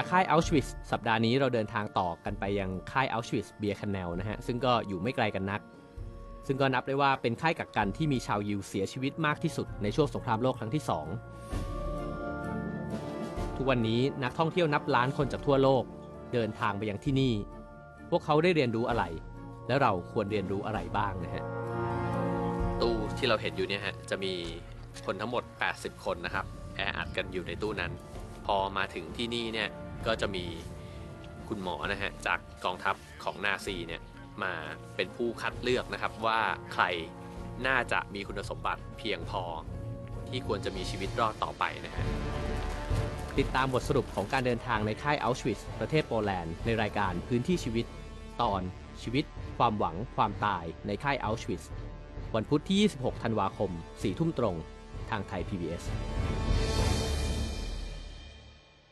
จากค่ายอัลชวิสสัปดาห์นี้เราเดินทางต่อกันไปยังค่ายอัลชวิสเบียร์คันแนลนะฮะ ซึ่งก็อยู่ไม่ไกลกันนัก ซึ่งก็นับได้ว่าเป็นค่ายกักกันที่มีชาวยิวเสียชีวิตมากที่สุดในช่วงสงครามโลกครั้งที่ 2 ทุกวันนี้นักท่องเที่ยวนับล้านคนจากทั่วโลกเดินทางไปยังที่นี่ พวกเขาได้เรียนรู้อะไร และเราควรเรียนรู้อะไรบ้างนะฮะ ตู้ที่เราเห็นอยู่เนี่ยฮะจะมีคนทั้งหมด 80 คนนะครับ แออัดกันอยู่ในตู้นั้น พอมาถึงที่นี่เนี่ย ก็จะมีคุณหมอนะฮะจากกองทัพของนาซีเนี่ยมาเป็นผู้คัดเลือกนะครับว่าใครน่าจะมีคุณสมบัติเพียงพอที่ควรจะมีชีวิตรอดต่อไปนะฮะติดตามบทสรุปของการเดินทางในค่ายอัลชวิสประเทศโปแลนด์ในรายการพื้นที่ชีวิต ตอนชีวิต ความหวัง ความตายในค่ายอัลชวิสวันพุธที่ 26 ธันวาคม 4 ทุ่มตรง ทางไทย PBS